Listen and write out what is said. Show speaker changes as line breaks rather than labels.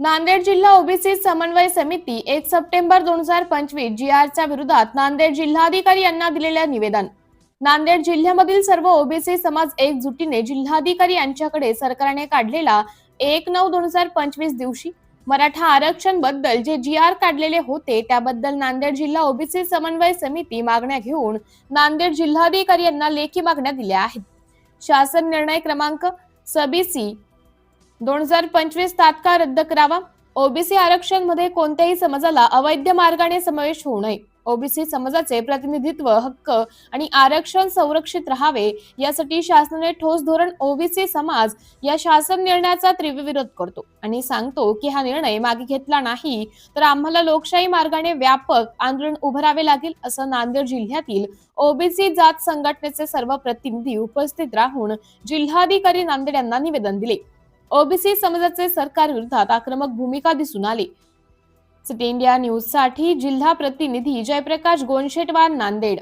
नांदेड जिल्हा ओबीसी समन्वय समिती एक सप्टेंबर दोन हजार पंचवीस जी आरच्या विरोधात नांदेड जिल्हाधिकारी यांना दिलेल्या निवेदन. नांदेड जिल्ह्यामधील सर्व ओबीसी समाज एकजुटीने जिल्हाधिकारी यांच्याकडे सरकारने काढलेला एक नऊ दोन हजार पंचवीस दिवशी मराठा आरक्षणबद्दल जे जी आर काढलेले होते त्याबद्दल नांदेड जिल्हा ओबीसी समन्वय समिती मागण्या घेऊन नांदेड जिल्हाधिकारी यांना लेखी मागण्या दिल्या आहेत. शासन निर्णय क्रमांक सबीसी दोन हजार पंचवीस तात्काळ रद्द करावा. ओबीसी आरक्षणमध्ये कोणत्याही समाजाला अवैध मार्गाने समावेश होऊ नये. ओबीसी समाजाचे प्रतिनिधित्व हक्क आणि आरक्षण संरक्षित राहावे यासाठी शासनाने ठोस धोरण ओबीसी समाज या शासन निर्णयाचा तीव्र विरोध करतो आणि सांगतो की हा निर्णय मागे घेतला नाही तर आम्हाला लोकशाही मार्गाने व्यापक आंदोलन उभारावे लागेल असं नांदेड जिल्ह्यातील ओबीसी जात संघटनेचे सर्व प्रतिनिधी उपस्थित राहून जिल्हाधिकारी नांदेड यांना निवेदन दिले. ओबीसी समाजाचे सरकार विरोधात आक्रमक भूमिका दिसून आली. सिटी इंडिया न्यूजसाठी जिल्हा प्रतिनिधी जयप्रकाश गोनशेटवार नांदेड.